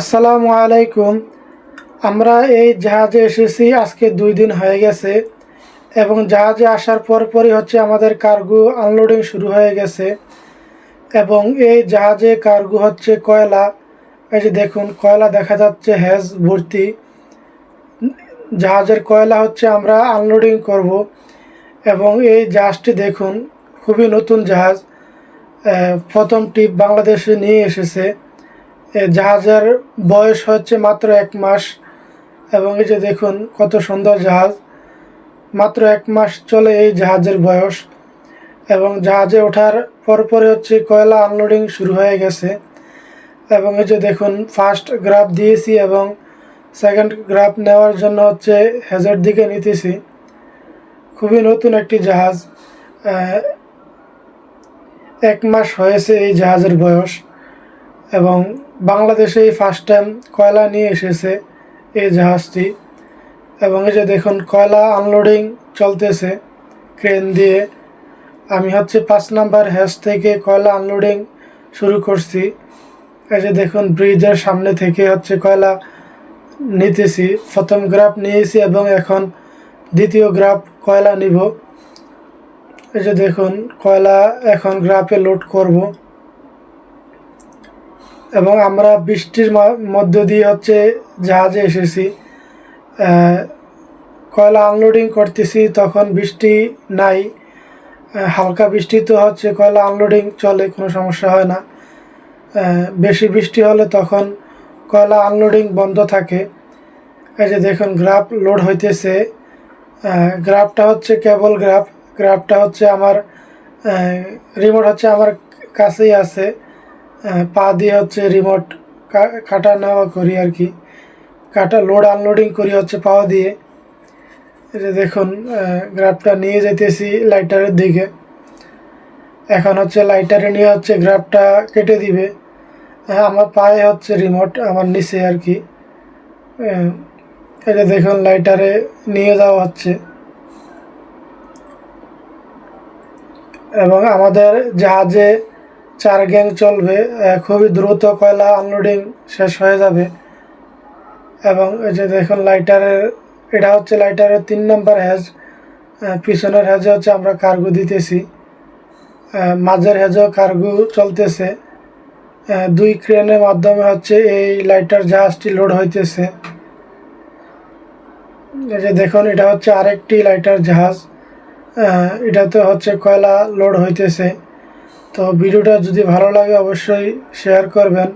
আসসালামু আলাইকুম। আমরা এই জাহাজে এসেছি, আজকে দুই দিন হয়ে গেছে এবং জাহাজে আসার পর পরই হচ্ছে আমাদের কার্গো আনলোডিং শুরু হয়ে গেছে এবং এই জাহাজে কার্গো হচ্ছে কয়লা। এই যে দেখুন, কয়লা দেখা যাচ্ছে হ্যাজ ভর্তি। জাহাজের কয়লা হচ্ছে আমরা আনলোডিং করব এবং এই জাহাজটি দেখুন, খুবই নতুন জাহাজ। প্রথম টিপ বাংলাদেশে নিয়ে এসেছে। জাহাজের বয়স হচ্ছে মাত্র এক মাস। এবং এই যে দেখুন কত সুন্দর জাহাজ। মাত্র এক মাস চলে এই জাহাজের বয়স। এবং জাহাজে ওঠার পরপরে হচ্ছে কয়লা আনলোডিং শুরু হয়ে গেছে। এবং এই যে দেখুন ফার্স্ট গ্রাফ দিয়েছি এবং সেকেন্ড গ্রাফ নেওয়ার জন্য হচ্ছে হেজের দিকে নিতেছি। খুবই নতুন একটি জাহাজ। এক মাস হয়েছে এই জাহাজের বয়স। এবং বাংলাদেশে এই ফার্স্ট টাইম কয়লা নিয়ে এসেছে এই জাহাজটি। এবং এই যে দেখুন, কয়লা আনলোডিং চলতেছে ক্রেন দিয়ে। আমি হচ্ছে পাঁচ নাম্বার হ্যাশ থেকে কয়লা আনলোডিং শুরু করছি। এই যে দেখুন ব্রিজের সামনে থেকে হচ্ছে কয়লা নিতেছি। প্রথম গ্রাফ নিয়েছি এবং এখন দ্বিতীয় গ্রাফ কয়লা নিব। এই যে দেখুন, কয়লা এখন গ্রাফে লোড করব। এবং আমরা বৃষ্টির মধ্য দিয়ে হচ্ছে জাহাজে এসেছি। কয়লা আনলোডিং করতেছি, তখন বৃষ্টি নাই। হালকা বৃষ্টি তো হচ্ছে, কয়লা আনলোডিং চলে, কোনো সমস্যা হয় না। বেশি বৃষ্টি হলে তখন কয়লা আনলোডিং বন্ধ থাকে। এই যে দেখুন গ্রাফ লোড হইতেছে। গ্রাফটা হচ্ছে কেবল গ্রাফ গ্রাফটা হচ্ছে আমার রিমোট হচ্ছে আমার কাছেই আছে। পা দিয়ে হচ্ছে রিমোট কাটা নেওয়া করি আর কি। কাটা লোড আনলোডিং করি হচ্ছে পাওয়া দিয়ে। দেখুন গ্রাফটা নিয়ে যেতেছি লাইটারের দিকে। এখন হচ্ছে লাইটারে নিয়ে হচ্ছে গ্রাফটা কেটে দিবে। আমার পায়ে হচ্ছে রিমোট আমার নিচে আর কি। এই দেখুন লাইটারে নিয়ে যাওয়া হচ্ছে। এবং আমাদের জাহাজে চার গ্যাং চলবে খুবই দ্রুত কয়লা আনলোডিং শেষ হয়ে যাবে। এবং এই যে দেখুন লাইটারের এটা হচ্ছে লাইটারের তিন নম্বর হ্যাজ পিছনের হ্যাজে হচ্ছে আমরা কার্গো দিতেছি। মাঝের হ্যাজেও কার্গো চলতেছে। দুই ক্রেনের মাধ্যমে হচ্ছে এই লাইটার জাহাজটি লোড হইতেছে। এই যে দেখুন, এটা হচ্ছে আরেকটি লাইটার জাহাজ। এটাতে হচ্ছে কয়লা লোড হইতেছে। তো ভিডিওটা যদি ভালো লাগে অবশ্যই শেয়ার করবেন।